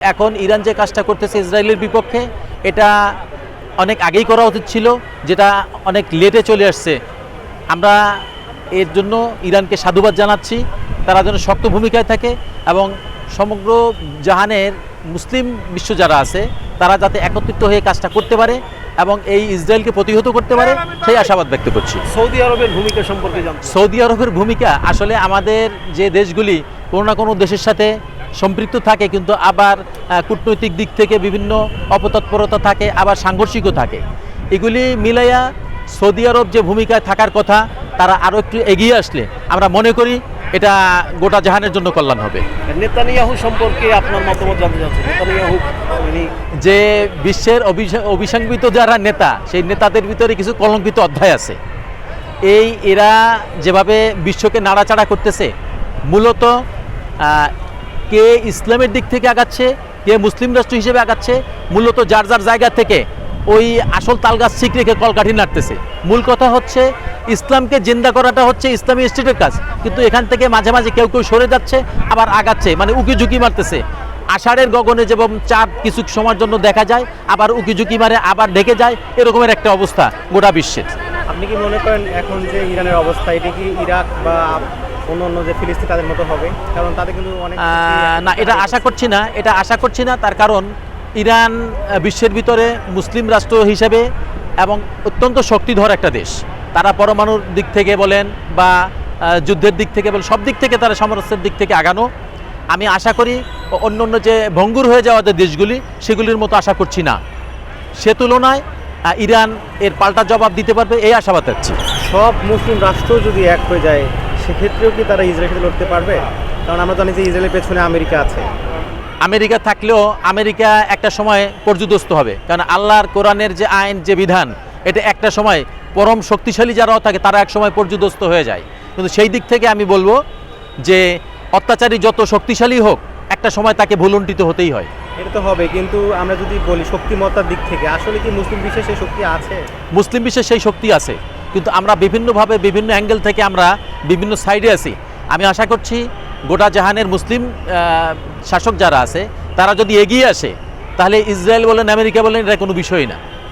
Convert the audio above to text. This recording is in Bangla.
এখন ইরান যে কাজটা করতেছে ইসরায়েলের বিপক্ষে এটা অনেক আগেই করা উচিত ছিল যেটা অনেক লেটে চলে আসছে। আমরা এর জন্য ইরানকে সাধুবাদ জানাচ্ছি তারা যেন শক্ত ভূমিকায় থাকে এবং সমগ্র জাহানের মুসলিম বিশ্ব যারা আছে তারা যাতে একত্রিত হয়ে কাজটা করতে পারে এবং এই ইসরায়েলকে প্রতিহত করতে পারে সেই আশাবাদ ব্যক্ত করছি। সৌদি আরবের ভূমিকা সম্পর্কে সৌদি আরবের ভূমিকা আসলে আমাদের যে দেশগুলি কোনো না কোনো দেশের সাথে সম্পৃক্ত থাকে কিন্তু আবার কূটনৈতিক দিক থেকে বিভিন্ন অপতৎপরতা থাকে আবার সাংঘর্ষিকও থাকে। এগুলি মিলাইয়া সৌদি আরব যে ভূমিকায় থাকার কথা তারা আরও একটু এগিয়ে আসলে আমরা মনে করি এটা গোটা জাহানের জন্য কল্যাণ হবে। নেতানিয়াহু সম্পর্কে আপনার মতামত জানতে চাচ্ছি। নেতানিয়াহু যে বিশ্বের অভিসা- অভিসংবিত যারা নেতা সেই নেতাদের ভিতরে কিছু কলঙ্কিত অধ্যায় আছে। এই এরা যেভাবে বিশ্বকে নাড়াচাড়া করতেছে মূলত কে ইসলামের দিক থেকে আগাচ্ছে, কে মুসলিম রাষ্ট্র হিসেবে আগাচ্ছে, মূলত যার যার জায়গা থেকে ওই আসল তালগাছ ঠিক রেখে কলকাঠি নাড়তেছে। মূল কথা হচ্ছে, ইসলামকে জিন্দা করাটা হচ্ছে ইসলামী স্টেটের কাজ। কিন্তু এখান থেকে মাঝে মাঝে কেউ কেউ সরে যাচ্ছে, আবার আগাচ্ছে মানে উকি ঝুঁকি মারতেছে। আষাঢ়ের গগনে যেমন চাঁদ কিছু সময়ের জন্য দেখা যায়, আবার উকি ঝুঁকি মারে, আবার ঢেকে যায়, এরকমের একটা অবস্থা গোটা বিশ্বের আপনি কি মনে করেন এখন যে ইরানের অবস্থা, এটা কি ইরাক বা অন্য অন্য যে ফিলিস্তিন তাদের মতো হবে। কারণ তাদের কিন্তু অনেক না এটা আশা করছি না। এটা আশা করছি না তার কারণ ইরান বিশ্বের ভিতরে মুসলিম রাষ্ট্র হিসেবে এবং অত্যন্ত শক্তিধর একটা দেশ। তারা পরমাণুর দিক থেকে বলেন বা যুদ্ধের দিক থেকে বলেন সব দিক থেকে তারা সামরস্যের দিক থেকে আগানো। আমি আশা করি অন্য অন্য যে ভঙ্গুর হয়ে যাওয়া যে দেশগুলি সেগুলির মতো আশা করছি না। সে তুলনায় ইরান এর পাল্টা জবাব দিতে পারবে এই আশাবাদ রাখছি। সব মুসলিম রাষ্ট্র যদি এক হয়ে যায় সেক্ষেত্রেও কি তারা ইসরায়েলের সাথে লড়তে পারবে? কারণ আমরা জানি যে ইসরায়েলের পেছনে আমেরিকা আছে। আমেরিকা থাকলেও আমেরিকা একটা সময় পর্যুদস্ত হবে। কারণ আল্লাহর কোরআনের যে আইন, যে বিধান, এটা একটা সময় পরম শক্তিশালী যারাও থাকে, তারা এক সময় পর্যুদস্ত হয়ে যায়। কিন্তু সেই দিক থেকে আমি বলব যে অত্যাচারী যত শক্তিশালী হোক, একটা সময় তাকে ভুলুণ্ঠিত হতেই হয়। এটা তো হবে, কিন্তু আমরা যদি বলি শক্তিমত্তার দিক থেকে, আসলে কি মুসলিম বিশ্বে সেই শক্তি আছে? মুসলিম বিশ্বে সেই শক্তি আছে, কিন্তু আমরা বিভিন্নভাবে বিভিন্ন অ্যাঙ্গেল থেকে আমরা বিভিন্ন সাইডে আছি। আমি আশা করছি গোটা জাহানের মুসলিম শাসক যারা আছে, তারা যদি এগিয়ে আসে, তাহলে ইসরায়েল বলেন, আমেরিকা বলেন, এটা কোনো বিষয় না।